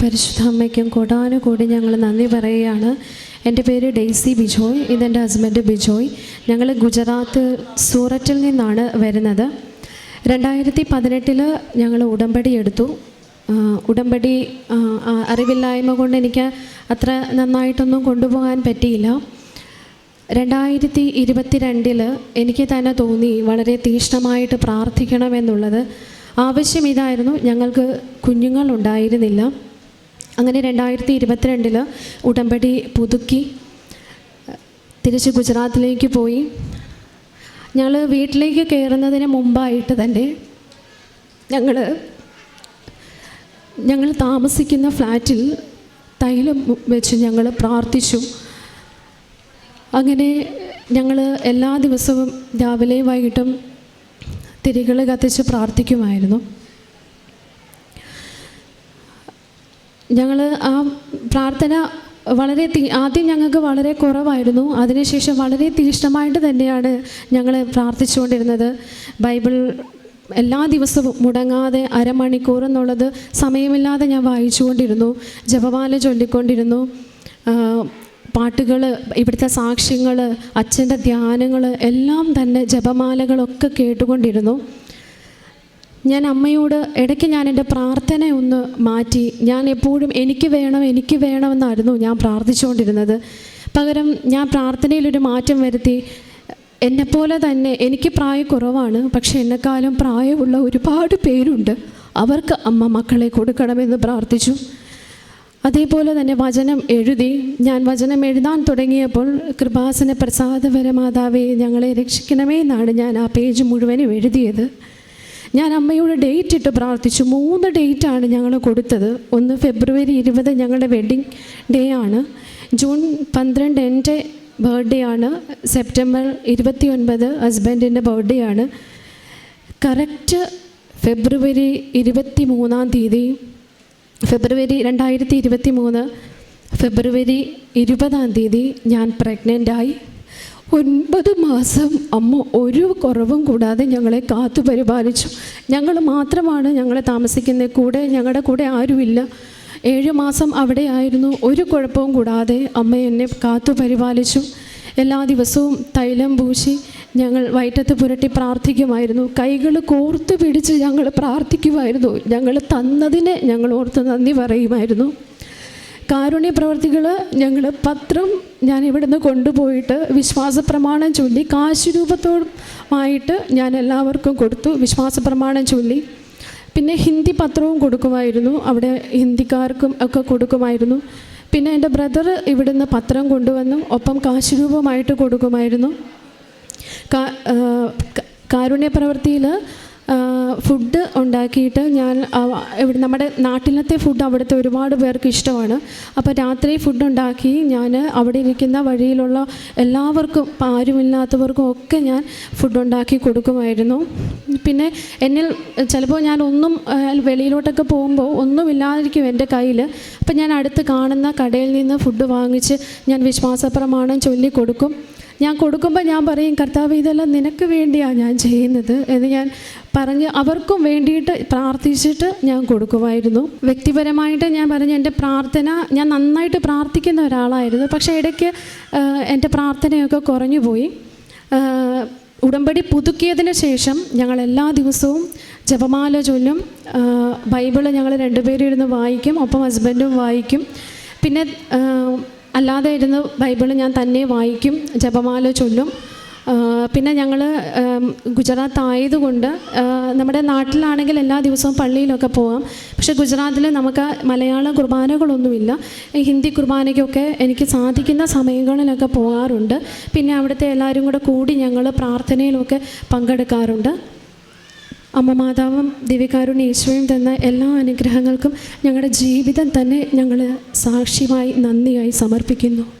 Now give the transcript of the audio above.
പരിശുദ്ധ അമ്മയ്ക്കും കൂടാനുകൂടി ഞങ്ങൾ നന്ദി പറയുകയാണ്. എന്റെ പേര് ഡെയ്സി ബിജോയ് ഇതെന്റെ ഹസ്ബൻഡ് ബിജോയ്. ഞങ്ങൾ ഗുജറാത്ത് സൂററ്റിൽ നിന്നാണ് വരുന്നത്. രണ്ടായിരത്തി പതിനെട്ടിൽ ഞങ്ങൾ ഉടമ്പടി എടുത്തു. ഉടമ്പടി അറിവില്ലായ്മ കൊണ്ട് എനിക്ക് അത്ര നന്നായിട്ടൊന്നും കൊണ്ടുപോകാൻ പറ്റിയില്ല. രണ്ടായിരത്തി ഇരുപത്തി രണ്ടിൽ എനിക്ക് തന്നെ തോന്നി വളരെ തീക്ഷ്ണമായിട്ട് പ്രാർത്ഥിക്കണമെന്നുള്ളത്. ആവശ്യം ഇതായിരുന്നു. ഞങ്ങൾക്ക് കുഞ്ഞുങ്ങൾ ഉണ്ടായിരുന്നില്ല അങ്ങനെ രണ്ടായിരത്തി ഇരുപത്തിരണ്ടിൽ ഉടമ്പടി പുതുക്കി തിരിച്ച് ഗുജറാത്തിലേക്ക് പോയി. ഞങ്ങൾ വീട്ടിലേക്ക് കയറുന്നതിന് മുമ്പായിട്ട് തന്നെ ഞങ്ങൾ ഞങ്ങൾ താമസിക്കുന്ന ഫ്ലാറ്റിൽ തൈലം വെച്ച് ഞങ്ങൾ പ്രാർത്ഥിച്ചു. അങ്ങനെ ഞങ്ങൾ എല്ലാ ദിവസവും രാവിലെ വൈകിട്ടും തിരികൾ കത്തിച്ച് പ്രാർത്ഥിക്കുമായിരുന്നു. ഞങ്ങൾ ആ പ്രാർത്ഥന വളരെ ആദ്യം ഞങ്ങൾക്ക് വളരെ കുറവായിരുന്നു. അതിനുശേഷം വളരെ തീഷ്ണമായിട്ട് തന്നെയാണ് ഞങ്ങൾ പ്രാർത്ഥിച്ചുകൊണ്ടിരുന്നത്. ബൈബിൾ എല്ലാ ദിവസവും മുടങ്ങാതെ അരമണിക്കൂർ എന്നുള്ളത് സമയമില്ലാതെ ഞാൻ വായിച്ചുകൊണ്ടിരുന്നു. ജപമാല ചൊല്ലിക്കൊണ്ടിരുന്നു. പാട്ടുകൾ ഇവിടുത്തെ സാക്ഷ്യങ്ങൾ അച്ഛന്റെ ധ്യാനങ്ങൾ എല്ലാം തന്നെ ജപമാലകളൊക്കെ കേട്ടുകൊണ്ടിരുന്നു. ഞാൻ അമ്മയോട് ഇടയ്ക്ക് ഞാൻ എന്റെ പ്രാർത്ഥന ഒന്ന് മാറ്റി. ഞാൻ എപ്പോഴും എനിക്ക് വേണം എനിക്ക് വേണമെന്നായിരുന്നു ഞാൻ പ്രാർത്ഥിച്ചുകൊണ്ടിരുന്നത്. പകരം ഞാൻ പ്രാർത്ഥനയിലൊരു മാറ്റം വരുത്തി. എന്നെപ്പോലെ തന്നെ എനിക്ക് പ്രായക്കുറവാണ് പക്ഷേ എന്നെക്കാളും പ്രായമുള്ള ഒരുപാട് പേരുണ്ട്. അവർക്ക് അമ്മ മക്കളെ കൊടുക്കണമെന്ന് പ്രാർത്ഥിച്ചു. അതേപോലെ തന്നെ വചനം എഴുതി ഞാൻ വചനം എഴുതാൻ തുടങ്ങിയപ്പോൾ കൃപാസന പ്രസാദപരമാതാവേ ഞങ്ങളെ രക്ഷിക്കണമേ എന്നാണ് ഞാൻ ആ പേജ് മുഴുവനും എഴുതിയത്. ഞാൻ അമ്മയോട് ഡേറ്റ് ഇട്ട് പ്രാർത്ഥിച്ചു. മൂന്ന് ഡേറ്റാണ് ഞങ്ങൾ കൊടുത്തത്. ഒന്ന് ഫെബ്രുവരി ഇരുപത് ഞങ്ങളുടെ വെഡ്ഡിങ് ഡേ ആണ്. ജൂൺ പന്ത്രണ്ട് എന്റെ ബർത്ത്ഡേ ആണ്. സെപ്റ്റംബർ ഇരുപത്തി ഒൻപത് ഹസ്ബൻഡിന്റെ ബർത്ത്ഡേ ആണ്. കറക്റ്റ് ഫെബ്രുവരി ഇരുപത്തി മൂന്നാം തീയതി ഫെബ്രുവരി രണ്ടായിരത്തി ഇരുപത്തി മൂന്ന് ഫെബ്രുവരി ഇരുപതാം തീയതി ഞാൻ പ്രഗ്നന്റായി ഒൻപത് മാസം അമ്മ ഒരു കുറവും കൂടാതെ ഞങ്ങളെ കാത്തു പരിപാലിച്ചു. ഞങ്ങൾ മാത്രമാണ് ഞങ്ങളെ താമസിക്കുന്നത് കൂടെ ഞങ്ങളുടെ കൂടെ ആരുമില്ല. ഏഴ് മാസം അവിടെ ആയിരുന്നു ഒരു കുഴപ്പവും കൂടാതെ അമ്മ എന്നെ കാത്തു പരിപാലിച്ചു. എല്ലാ ദിവസവും തൈലം പൂശി ഞങ്ങൾ വയറ്റത്ത് പുരട്ടി പ്രാർത്ഥിക്കുമായിരുന്നു. കൈകൾ കോർത്ത് പിടിച്ച് ഞങ്ങൾ പ്രാർത്ഥിക്കുമായിരുന്നു. ഞങ്ങൾ തന്നതിനെ ഞങ്ങൾ ഓർത്ത് നന്ദി പറയുമായിരുന്നു. കാരുണ്യ പ്രവർത്തികൾ ഞങ്ങൾ പത്രം ഞാൻ ഇവിടുന്ന് കൊണ്ടുപോയിട്ട് വിശ്വാസ പ്രമാണം ചൊല്ലി കാശ് രൂപത്തോടുമായിട്ട് ഞാൻ എല്ലാവർക്കും കൊടുത്തു വിശ്വാസ പ്രമാണം ചൊല്ലി. പിന്നെ ഹിന്ദി പത്രവും കൊടുക്കുമായിരുന്നു. അവിടെ ഹിന്ദിക്കാർക്കും ഒക്കെ കൊടുക്കുമായിരുന്നു. പിന്നെ എന്റെ ബ്രദർ ഇവിടുന്ന് പത്രം കൊണ്ടുവന്നു. ഒപ്പം കാശ് രൂപമായിട്ട് കൊടുക്കുമായിരുന്നു. കാരുണ്യ പ്രവൃത്തിയിൽ ഫുഡ് ഉണ്ടാക്കിയിട്ട് ഞാൻ ഇവിടെ നമ്മുടെ നാട്ടിലത്തെ ഫുഡ് അവിടുത്തെ ഒരുപാട് പേർക്ക് ഇഷ്ടമാണ്. അപ്പോൾ രാത്രി ഫുഡ് ഉണ്ടാക്കി ഞാൻ അവിടെ ഇരിക്കുന്ന വഴിയിലുള്ള എല്ലാവർക്കും ആരുമില്ലാത്തവർക്കും ഒക്കെ ഞാൻ ഫുഡ് ഉണ്ടാക്കി കൊടുക്കുമായിരുന്നു. പിന്നെ എന്നിൽ ചിലപ്പോൾ ഞാൻ ഒന്നും വെളിയിലോട്ടൊക്കെ പോകുമ്പോൾ ഒന്നുമില്ലാതിരിക്കും എന്റെ കയ്യിൽ. അപ്പം ഞാൻ അടുത്ത് കാണുന്ന കടയിൽ നിന്ന് ഫുഡ് വാങ്ങിച്ച് ഞാൻ വിശ്വാസപ്രമാണം ചൊല്ലി കൊടുക്കും ഞാൻ കൊടുക്കുമ്പോൾ ഞാൻ പറയും കർത്താവ് ഇതെല്ലാം നിനക്ക് വേണ്ടിയാണ് ഞാൻ ചെയ്യുന്നത് എന്ന് ഞാൻ പറഞ്ഞ് അവർക്കും വേണ്ടിയിട്ട് പ്രാർത്ഥിച്ചിട്ട് ഞാൻ കൊടുക്കുമായിരുന്നു. വ്യക്തിപരമായിട്ട് ഞാൻ പറഞ്ഞു എന്റെ പ്രാർത്ഥന ഞാൻ നന്നായിട്ട് പ്രാർത്ഥിക്കുന്ന ഒരാളായിരുന്നു. പക്ഷേ ഇടയ്ക്ക് എന്റെ പ്രാർത്ഥനയൊക്കെ കുറഞ്ഞു പോയി. ഉടമ്പടി പുതുക്കിയതിന് ശേഷം ഞങ്ങൾ എല്ലാ ദിവസവും ജപമാല ചൊല്ലും. ബൈബിൾ ഞങ്ങൾ രണ്ടുപേരും ഇരുന്ന് വായിക്കും ഒപ്പം ഹസ്ബൻഡും വായിക്കും. പിന്നെ അല്ലാതെ ഇരുന്ന് ബൈബിൾ ഞാൻ തന്നെ വായിക്കും ജപമാല ചൊല്ലും. പിന്നെ ഞങ്ങൾ ഗുജറാത്ത് ആയതുകൊണ്ട് നമ്മുടെ നാട്ടിലാണെങ്കിൽ എല്ലാ ദിവസവും പള്ളിയിലൊക്കെ പോകാം പക്ഷേ ഗുജറാത്തിൽ നമുക്ക് മലയാള കുർബാനകളൊന്നുമില്ല. ഹിന്ദി കുർബാനയ്ക്കൊക്കെ എനിക്ക് സാധിക്കുന്ന സമയങ്ങളിലൊക്കെ പോകാറുണ്ട്. പിന്നെ അവിടുത്തെ എല്ലാവരും കൂടെ കൂടി ഞങ്ങൾ പ്രാർത്ഥനയിലൊക്കെ പങ്കെടുക്കാറുണ്ട്. അമ്മ മാതാവും ദിവ്യകാരുണ്യ ഈശോയും തന്ന എല്ലാ അനുഗ്രഹങ്ങൾക്കും ഞങ്ങളുടെ ജീവിതം തന്നെ ഞങ്ങൾ സാക്ഷ്യമായി നന്ദിയായി സമർപ്പിക്കുന്നു.